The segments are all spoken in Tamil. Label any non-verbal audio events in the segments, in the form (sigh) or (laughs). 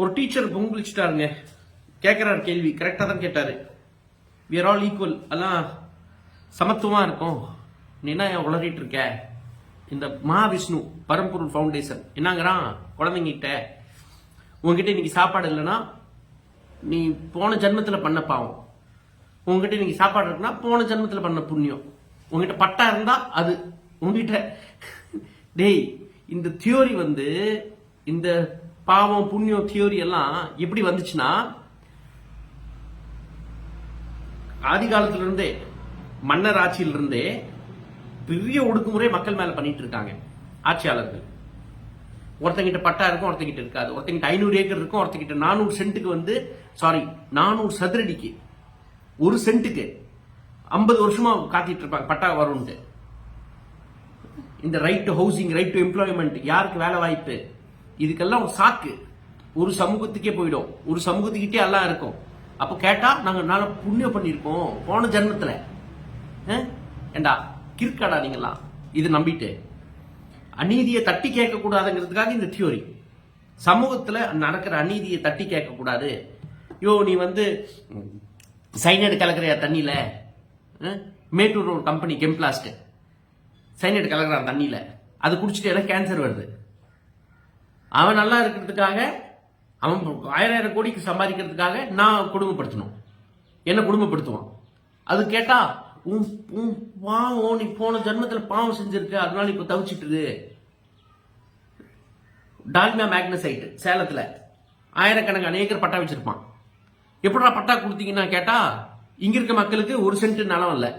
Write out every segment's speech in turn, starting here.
ஒரு டீச்சர் பொங்கலிச்சிட்டாருங்க கேட்குறாரு கேள்வி. கரெக்டாக தான் கேட்டாரு. வி ஆர் ஆல் ஈக்குவல் எல்லாம் சமத்துவமாக இருக்கும். நீ என்ன உளறிட்டு இருக்க? இந்த மகாவிஷ்ணு பரம்பொருள் ஃபவுண்டேஷன் என்னங்கிறான் குழந்தைங்கிட்ட. உங்ககிட்ட இன்னைக்கு சாப்பாடு இல்லைன்னா நீ போன ஜென்மத்தில் பண்ண பாவம். உங்ககிட்ட இன்னைக்கு சாப்பாடு இருக்குன்னா போன ஜென்மத்தில் பண்ண புண்ணியம். உங்ககிட்ட பட்டா இருந்தா அது. உங்ககிட்ட டேய் இந்த தியோரி வந்து இந்த பாவம் புண்ணியம் தியோரி எல்லாம் எப்படி வந்துச்சுன்னா ஆதி காலத்துல இருந்தே மன்னர் ஆட்சியிலிருந்தே பெரிய ஒடுக்குமுறை மக்கள் மேல பண்ணிட்டு இருக்காங்க ஆட்சியாளர்கள். ஒருத்தங்கிட்ட பட்டா இருக்கும் ஒருத்தங்கிட்ட இருக்காது. ஒருத்தங்கிட்ட ஐநூறு ஏக்கர் இருக்கும் ஒருத்தங்கிட்ட நானூறு சென்ட்டுக்கு வந்து சாரி நானூறு சதுரடிக்கு. ஒரு சென்ட்டுக்கு. ஐம்பது வருஷமா காத்திட்டு இருப்பாங்க பட்டா வரும்ட்டு இந்த right to housing right to employment யாருக்கு வேலை வாய்ப்பு? இதுக்கெல்லாம் ஒரு சாக்கு. ஒரு சமூகத்துக்கே போயிடும். ஒரு சமூகத்துக்கிட்டே எல்லாம் இருக்கும். அப்போ கேட்டா நாங்க நல்ல புண்ணியம் பண்ணியிருக்கோம். போன ஜென்மத்துல. ஏண்டா? கிறுக்காடா நீங்கெல்லாம். இது நம்பிட்டு. அநீதியை தட்டி கேட்க கூடாதுங்கிறதுக்காக இந்த தியோரி சமூகத்துல நடக்கிற அநீதியை தட்டி கேட்க கூடாது யோ நீ வந்து சைனைடு கலக்கிற தண்ணியில? மேட்டூர் ஒரு கம்பெனி கெம்பிளாஸ்ட் சைனைடு கலக்குறான் தண்ணியில. அது குடிச்சிட்டு எல்லாம் கேன்சர் வருது. அவன் நல்லா இருக்கிறதுக்காக அவன் ஆயிரம் ஆயிரம் கோடிக்கு சம்பாதிக்கிறதுக்காக நான் குடும்பப்படுத்தணும். என்ன குடும்பப்படுத்துவான். அது கேட்டா உன் உன் பாவம் நீ போன ஜென்மத்தில் பாவம் செஞ்சிருக்க அதனால இப்போ தவிச்சிட்டுது டால்மியா மேக்னசைட் சேலத்தில். ஆயிரக்கணக்கான ஏக்கர் பட்டா வச்சிருப்பான். எப்படா பட்டா கொடுத்தீங்கன்னா கேட்டா இங்க இருக்க மக்களுக்கு ஒரு சென்ட் நிலம் இல்லை.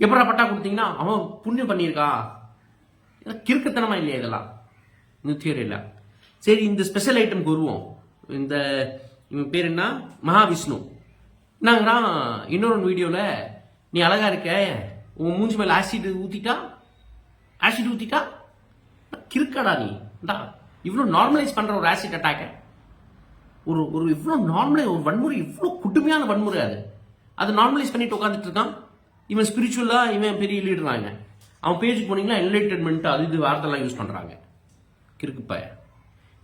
எப்படா பட்டா கொடுத்தீங்கன்னா அவன் புண்ணியம் பண்ணியிருக்கா. கிறுக்குத்தனமா இல்லையா இதெல்லாம்? இந்த தியரியில் சரி இந்த ஸ்பெஷல் ஐட்டம் வருவோம். இந்த இவன் பேர் என்ன? மகாவிஷ்ணு. என்னங்கிறான் இன்னொரு வீடியோவில் நீ அழகா இருக்க. உன் மூஞ்சி மேலே ஆசிட் ஊற்றிட்டா ஆசிட் ஊற்றிட்டா கிறுக்கடா நீ? டா இவ்வளோ நார்மலைஸ் பண்ணுற ஒரு ஆசிட் அட்டாக்கை ஒரு ஒரு இவ்வளோ நார்மலை ஒரு வன்முறை இவ்வளோ குட்டுமையான வன்முறை அது. அதை நார்மலைஸ் பண்ணிட்டு உட்காந்துட்டு இருக்கான். இவன் ஸ்பிரிச்சுவலாக இவன் பெரிய லீடராங்க அவன் பேஜுக்கு போனீங்கன்னா என்லைட்டன்மெண்ட் அது இது வார்த்தைலாம் யூஸ் பண்ணுறாங்க கிறுக்குப்பாய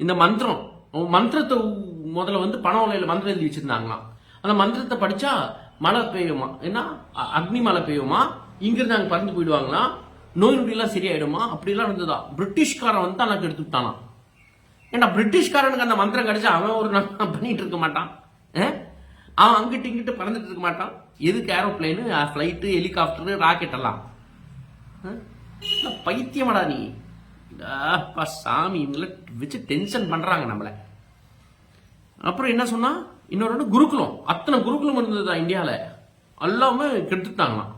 இந்த மந்திரம் மந்திரத்தை முதல்ல வந்து பண உலையில மந்திரம் எழுதி வச்சிருந்தாங்களாம். அந்த மந்திரத்தை படிச்சா மழை பெய்யுமா? என்ன அ- அக்னி மழை பெய்யுமா? இங்கிருந்து அங்கே பறந்து போயிடுவாங்களாம் நோய் நொடியெல்லாம் சரியாயிடுமா? அப்படிலாம் இருந்ததா? பிரிட்டிஷ்காரன் வந்து எனக்கு எடுத்துக்கிட்டானா ஏன்னா பிரிட்டிஷ்காரனுக்கு அந்த மந்திரம் கிடைச்சா அவன் ஒரு நாள் (laughs) பண்ணிட்டு இருக்க மாட்டான்? அவன் அங்கிட்டு இங்கிட்டு பறந்துட்டு இருக்க மாட்டான்? எதுக்கு ஏரோப்ளேனு ஃப்ளைட்டு ஹெலிகாப்டரு ராக்கெட் எல்லாம்? பைத்தியமடா பைத்தியமாடா நீ. அப்பா சாமி இவங்கள வச்சு டென்ஷன் பண்ணுறாங்க நம்மளை. அப்புறம் என்ன சொன்னால் இன்னொரு குருகுலம். அத்தனை குருகுலம் இருந்ததா இந்தியாவில் எல்லாமே கெடுத்துட்டாங்களாம்.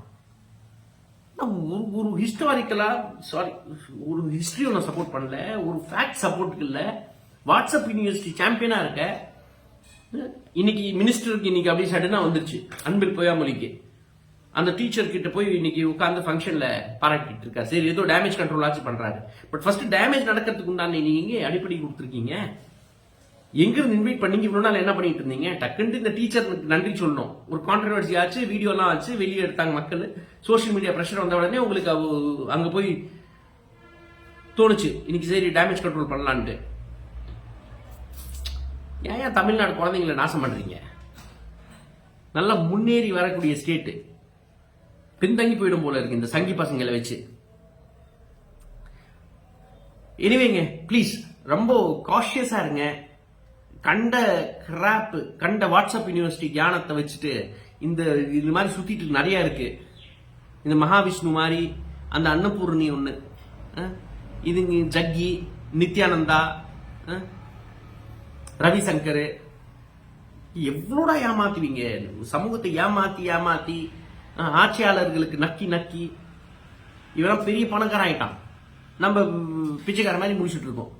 ஒரு ஒரு ஹிஸ்டாரிக்கலாக சாரி ஒரு ஹிஸ்ட்ரி நான் சப்போர்ட் பண்ணல ஒரு ஃபேக்ட் சப்போர்ட் இல்லை. வாட்ஸ்அப் யூனிவர்சிட்டி சாம்பியனாக இருக்க. இன்னைக்கு மினிஸ்டருக்கு இன்னைக்கு அப்படியே சடனாக வந்துருச்சு. அன்பில் பொய்யாமொழிக்கு. அந்த டீச்சர் கிட்ட போய் இன்னைக்கு உட்காந்து ஃபங்க்ஷன்ல பாராட்டிட்டு இருக்கா சரி ஏதோ டேமேஜ் கண்ட்ரோல் ஆச்சு பண்றாரு. பட் ஃபர்ஸ்ட் டேமேஜ் நடக்கிறதுக்கு உண்டான நீங்க அடிப்படை கொடுத்துருக்கீங்க? எங்கிருந்து இன்வைட் பண்ணீங்க? இவ்வளவு நாள் என்ன பண்ணிட்டு இருந்தீங்க? டக்குன்னு இந்த டீச்சருக்கு நன்றி சொல்லணும். ஒரு கான்ட்ரவர்சி ஆச்சு வீடியோலாம் ஆச்சு வெளியே எடுத்தாங்க மக்கள். சோஷியல் மீடியா பிரஷர் வந்த உடனே உங்களுக்கு அங்கே அங்க போய் தோணுச்சு. இன்னைக்கு சரி டேமேஜ் கண்ட்ரோல் பண்ணலான்ட்டு. ஏன் ஏன் தமிழ்நாடு குழந்தைங்களை நாசம் பண்றீங்க? நல்லா முன்னேறி வரக்கூடிய ஸ்டேட்டு பின்தங்கி போயிடும் போல இருக்கு இந்த சங்கி பசங்களை வச்சு. எனிவேங்க ப்ளீஸ் ரொம்ப காஷியஸா இருங்க. கண்ட கிராப் கண்ட வாட்ஸ்அப் யூனிவர்சிட்டி தியானத்தை வச்சுட்டு இந்த இது மாதிரி சுத்திட்டு நிறைய இருக்கு. இந்த மகாவிஷ்ணு மாதிரி அந்த அன்னபூர்ணி ஒண்ணு அஹ், இதுங்க ஜக்கி நித்யானந்தா ரவிசங்கர். எவ்வளோடா ஏமாத்துவீங்க? சமூகத்தை ஏமாத்தி ஏமாத்தி ஆட்சியாளர்களுக்கு நக்கி நக்கி இவெல்லாம் பெரிய பணக்காரன் ஆயிட்டான். நம்ம பிச்சைக்கார மாதிரி முடிச்சுட்டு இருக்கோம்.